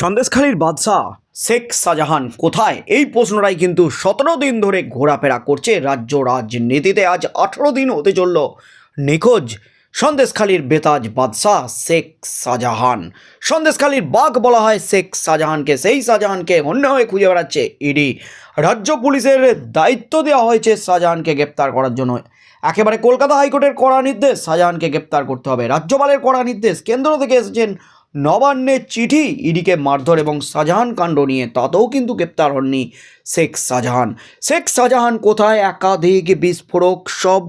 সন্দেশখালীর বাদশাহ শেখ শাহজাহান কোথায়? এই প্রশ্নটাই কিন্তু সতেরো দিন ধরে ঘোরাফেরা করছে রাজ্য রাজনীতিতে। আজ আঠেরো দিন হতে চলল নিখোঁজ সন্দেশখালীর বেতাজ বাদশাহ শেখ শাহজাহান। সন্দেশখালীর বাঘ বলা হয় শেখ শাহজাহানকে। সেই শাহজাহানকে অন্য হয়ে খুঁজে বেড়াচ্ছে ইডি। রাজ্য পুলিশের দায়িত্ব দেওয়া হয়েছে শাহজাহানকে গ্রেপ্তার করার জন্য। একেবারে কলকাতা হাইকোর্টের কড়া নির্দেশ শাহজাহানকে গ্রেপ্তার করতে হবে। রাজ্যপালের কড়া নির্দেশ কেন্দ্র থেকে এসেছেন নবান্নের চিঠি ইডিকে মারধর এবং শাহজাহান কাণ্ড নিয়ে তাতেও কিন্তু গ্রেপ্তার হননি শেখ শাহজাহান। শেখ শাহজাহান কোথায়? একাধিক বিস্ফোরক সব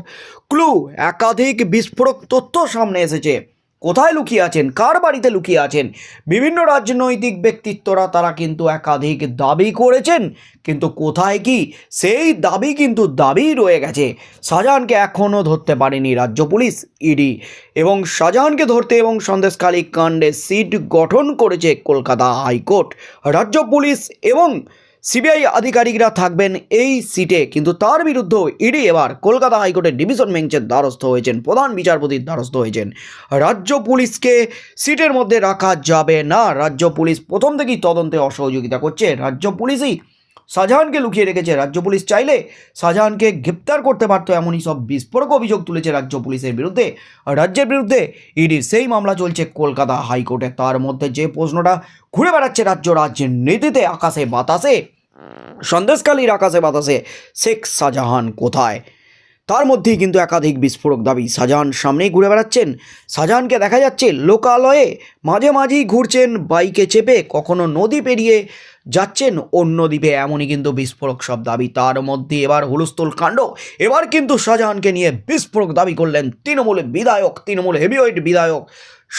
ক্লু একাধিক বিস্ফোরক তথ্য সামনে এসেছে। কোথায় লুকিয়ে আছেন? কার বাড়িতে লুকিয়ে আছেন? বিভিন্ন রাজনৈতিক ব্যক্তিত্বরা তারা কিন্তু একাধিক দাবি করেছেন, কিন্তু কোথায় কি? সেই দাবি কিন্তু দাবি রয়ে গেছে। শাহজাহানকে এখনও ধরতে পারেনি রাজ্য পুলিশ, ইডি। এবং শাহজাহানকে ধরতে এবং সন্দেশখালী কাণ্ডে সিট গঠন করেছে কলকাতা হাইকোর্ট, রাজ্য পুলিশ এবং সিবিআই আধিকারিকরা থাকবেন এই সিটে, কিন্তু তার বিরুদ্ধে ইডি এবার কলকাতা হাইকোর্টের ডিভিশন বেঞ্চের দ্বারস্থ হয়েছেন, প্রধান বিচারপতির দ্বারস্থ হয়েছেন। রাজ্য পুলিশকে সিটের মধ্যে রাখা যাবে না। রাজ্য পুলিশ প্রথম থেকেই তদন্তে অসহযোগিতা করছে। রাজ্য পুলিশই শাহজাহানকে লুকিয়ে রেখেছে রাজ্য পুলিশ। চাইলে শাহজাহানকে গ্রেপ্তার করতে পারত এমনই সব বিস্ফোরক অভিযোগ তুলেছে রাজ্য পুলিশের বিরুদ্ধে। রাজ্যের বিরুদ্ধে ইডির সেই মামলা চলছে কলকাতা হাইকোর্টে। তার মধ্যে যে প্রশ্নটা ঘুরে বেড়াচ্ছে রাজ্য রাজ্যের নীতিতে আকাশে বাতাসে সন্দেশকালীর আকাশে বাতাসে, শেখ শাহজাহান কোথায়? তার মধ্যেই কিন্তু একাধিক বিস্ফোরক দাবি। শাহজাহান সামনেই ঘুরে বেড়াচ্ছেন। শাহজাহানকে দেখা যাচ্ছে, লোকালয়ে মাঝে মাঝেই ঘুরছেন, বাইকে চেপে কখনো নদী পেরিয়ে যাচ্ছেন, অন্য দ্বীপে। এমনই কিন্তু বিস্ফোরক সব দাবি। তার মধ্যে এবার হুলস্থুল কাণ্ড। এবার কিন্তু শাহজাহানকে নিয়ে বিস্ফোরক দাবি করলেন তৃণমূলের বিধায়ক, তৃণমূল হেভিওয়েট বিধায়ক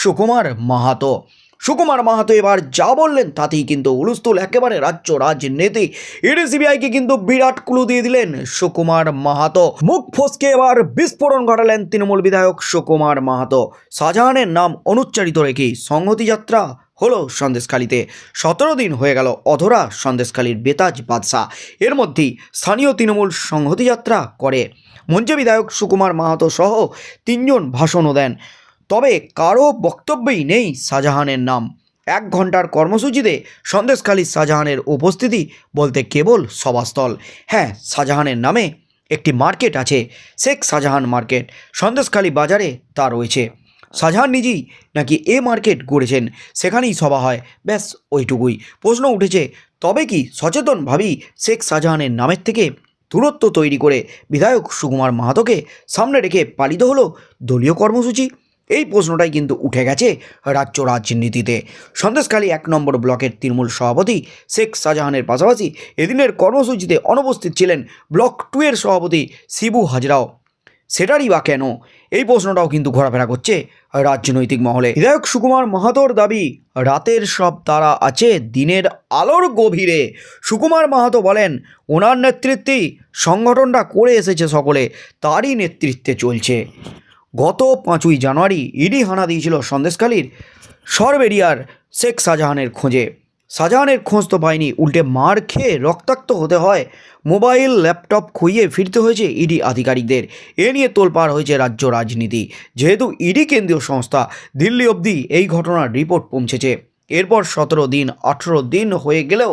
সুকুমার মাহাতো। সুকুমার মাহাতো এবার যা বললেন তাতেই কিন্তু হুলস্থুল একেবারে রাজ্য রাজনীতি। ইডি সিবিআইকে কিন্তু বিরাট ক্লু দিয়ে দিলেন সুকুমার মাহাতো। মুখ ফসকে এবার বিস্ফোরণ ঘটালেন তৃণমূল বিধায়ক সুকুমার মাহাতো। শাহজাহানের নাম অনুচ্চারিত রেখে সংহতি যাত্রা হলো সন্দেশখালিতে। সতেরো দিন হয়ে গেল অধরা সন্দেশখালির বেতাজ বাদশাহ। এর মধ্যেই স্থানীয় তৃণমূল সংহতি যাত্রা করে। মঞ্চে বিধায়ক সুকুমার মাহাতো সহ তিনজন ভাষণও দেন। তবে কারও বক্তব্যেই নেই শাহজাহানের নাম। এক ঘণ্টার কর্মসূচিতে সন্দেশখালী শাহজাহানের উপস্থিতি বলতে কেবল সভাস্থল। হ্যাঁ শাহজাহানের নামে একটি মার্কেট আছে, শেখ শাহজাহান মার্কেট। সন্দেশখালী বাজারে তা রয়েছে। শাহজাহান নিজেই নাকি এ মার্কেট গড়েছেন? সেখানেই সভা হয়। ব্যাস, ওইটুকুই। প্রশ্ন উঠেছে, তবে কি সচেতনভাবেই শেখ শাহজাহানের নামের থেকে দূরত্ব তৈরি করে বিধায়ক সুকুমার মাহাতোকে সামনে রেখে পালিত হলো দলীয় কর্মসূচি? এই প্রশ্নটাই কিন্তু উঠে গেছে রাজ্য রাজনীতিতে। সন্দেশখালী এক নম্বর ব্লকের তৃণমূল সভাপতি শেখ শাহজাহানের পাশাপাশি এদিনের কর্মসূচিতে অনুপস্থিত ছিলেন ব্লক টু এর সভাপতি শিবু হাজরাও। সেটারই বা কেন? এই প্রশ্নটাও কিন্তু ঘোরাফেরা করছে রাজনৈতিক মহলে। বিধায়ক সুকুমার মাহাতোর দাবি, রাতের সব তারা আছে, দিনের আলোর গভীরে। সুকুমার মাহাতো বলেন, ওনার নেতৃত্বেই সংগঠনটা করে এসেছে সকলে, তারই নেতৃত্বে চলছে। গত পাঁচই জানুয়ারি ইডি হানা দিয়েছিল সন্দেশখালীর সরবেরিয়ার শেখ শাহজাহানের খোঁজে। শাহজাহানের খোঁজ তো পায়নি, উল্টে মার খেয়ে রক্তাক্ত হতে হয়। মোবাইল, ল্যাপটপ খুইয়ে ফিরতে হয়েছে ইডি আধিকারিকদের। এ নিয়ে তোলপাড় হয়েছে রাজ্য রাজনীতি। যেহেতু ইডি কেন্দ্রীয় সংস্থা, দিল্লি অবধি এই ঘটনার রিপোর্ট পৌঁছেছে। এরপর সতেরো দিন, আঠেরো দিন হয়ে গেলেও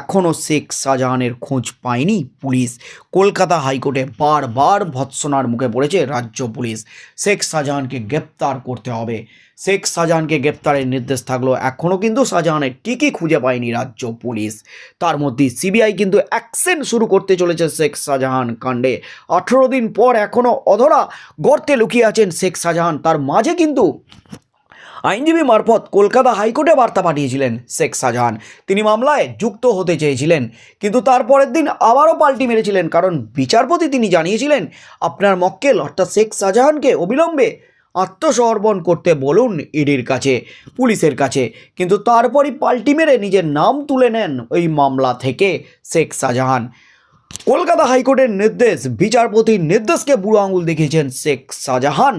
এখনও শেখ শাহজাহানের খোঁজ পায়নি পুলিশ। কলকাতা হাইকোর্টে বারবার ভৎসনার মুখে পড়েছে রাজ্য পুলিশ। শেখ শাহজাহানকে গ্রেপ্তার করতে হবে। শেখ শাহজাহানকে গ্রেপ্তারের নির্দেশ থাকলেও এখনও কিন্তু শাহজাহানের টিকি খুঁজে পায়নি রাজ্য পুলিশ। তার মধ্যে সিবিআই কিন্তু অ্যাকশন শুরু করতে চলেছে শেখ শাহজাহান কাণ্ডে। আঠেরো দিন পর এখনও অধরা গর্তে লুকিয়ে আছেন শেখ শাহজাহান। তার মাঝে কিন্তু আইনজীবী মারফত কলকাতা হাইকোর্টে বার্তা পাঠিয়েছিলেন শেখ শাহজাহান। তিনি মামলায় যুক্ত হতে চেয়েছিলেন, কিন্তু তারপরের দিন আবারও পাল্টি মেরেছিলেন কারণ বিচারপতি তিনি জানিয়েছিলেন, আপনার মক্কেল অর্থাৎ শেখ শাহজাহানকে অবিলম্বে আত্মসমর্পণ করতে বলুন ইডির কাছে, পুলিশের কাছে। কিন্তু তারপরই পাল্টি মেরে নিজের নাম তুলে নেন ওই মামলা থেকে শেখ শাহজাহান। কলকাতা হাইকোর্টের নির্দেশ, বিচারপতির নির্দেশকে বুড়ো আঙুল দেখিয়েছেন শেখ শাহজাহান।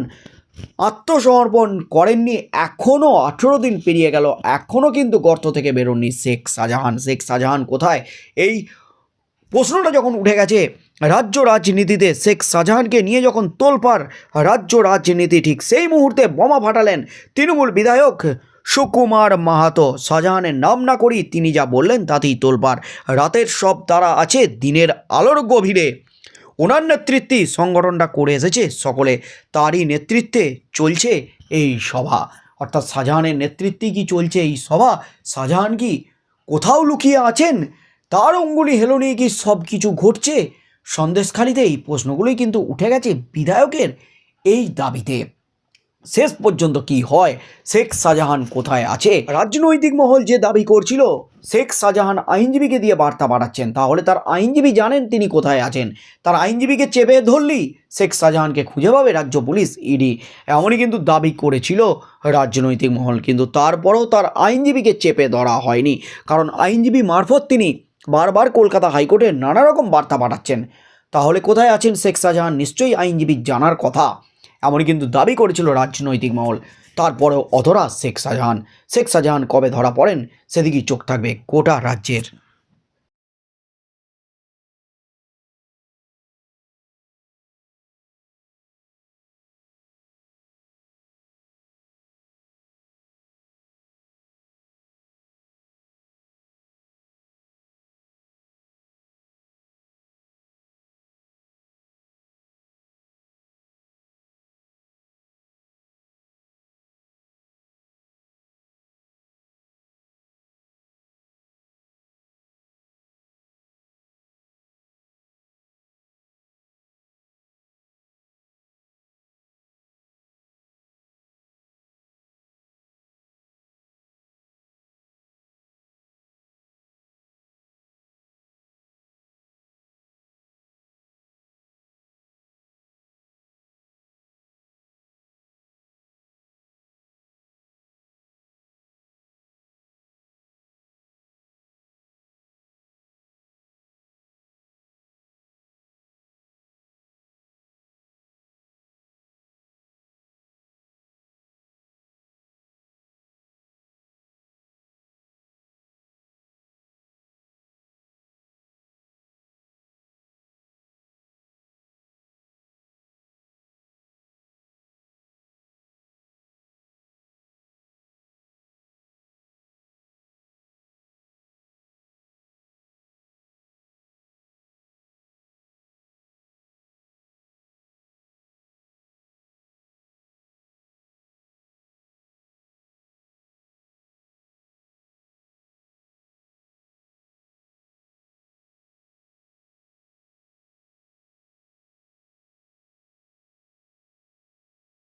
আত্মসমর্পণ করেননি এখনও আঠেরো দিন পেরিয়ে গেল এখনও কিন্তু গর্ত থেকে বেরোননি শেখ শাহজাহান। শেখ শাহজাহান কোথায়? এই প্রশ্নটা যখন উঠে গেছে, রাজ্য রাজনীতিতে শেখ শাহজাহানকে নিয়ে যখন তোলপাড়, রাজ্য রাজনীতি ঠিক সেই মুহূর্তে বোমা ফাটালেন তৃণমূল বিধায়ক সুকুমার মাহাতো। শাহজাহানের নাম না করি তিনি যা বললেন তাতেই তোলপাড়। রাতের সব তারা আছে, দিনের আলোর গভীরে। ওনার নেতৃত্বে সংগঠনটা করে এসেছে, সকলে তারই নেতৃত্বে চলছে এই সভা। অর্থাৎ শাহজাহানের নেতৃত্বে কি চলছে এই সভা? শাহজাহান কি কোথাও লুকিয়ে আছেন? তার অঙ্গুলি হেলো নিয়ে কি সব কিছু ঘটছে? সন্দেশখালিতে এই প্রশ্নগুলোই কিন্তু উঠে গেছে বিধায়কের এই দাবিতে। শেষ পর্যন্ত কি হয়? শেখ শাহজাহান কোথায় আছে? রাজনৈতিক মহল যে দাবি করছিল শেখ শাহজাহান আইনজীবীকে দিয়ে বার্তা পাঠাচ্ছেন। তাহলে তার আইনজীবী জানেন তিনি কোথায় আছেন। তার আইনজীবীকে চেপে ধরলেই শেখ শাহজাহানকে খুঁজে পাবে রাজ্য পুলিশ, ইডি। এমনই কিন্তু দাবি করেছিল রাজনৈতিক মহল। কিন্তু তারপরেও তার আইনজীবীকে চেপে ধরা হয়নি। কারণ আইনজীবী মারফত তিনি বারবার কলকাতা হাইকোর্টে নানা রকম বার্তা পাঠাচ্ছেন। তাহলে কোথায় আছেন শেখ শাহজাহান? নিশ্চয়ই আইনজীবী জানার কথা। এমনই কিন্তু দাবি করেছিল রাজনৈতিক মহল। তারপরেও অধরা শেখ শাহজাহান। শেখ শাহজাহান কবে ধরা পড়েন? সেদিকেই চোখ থাকবে গোটা রাজ্যের।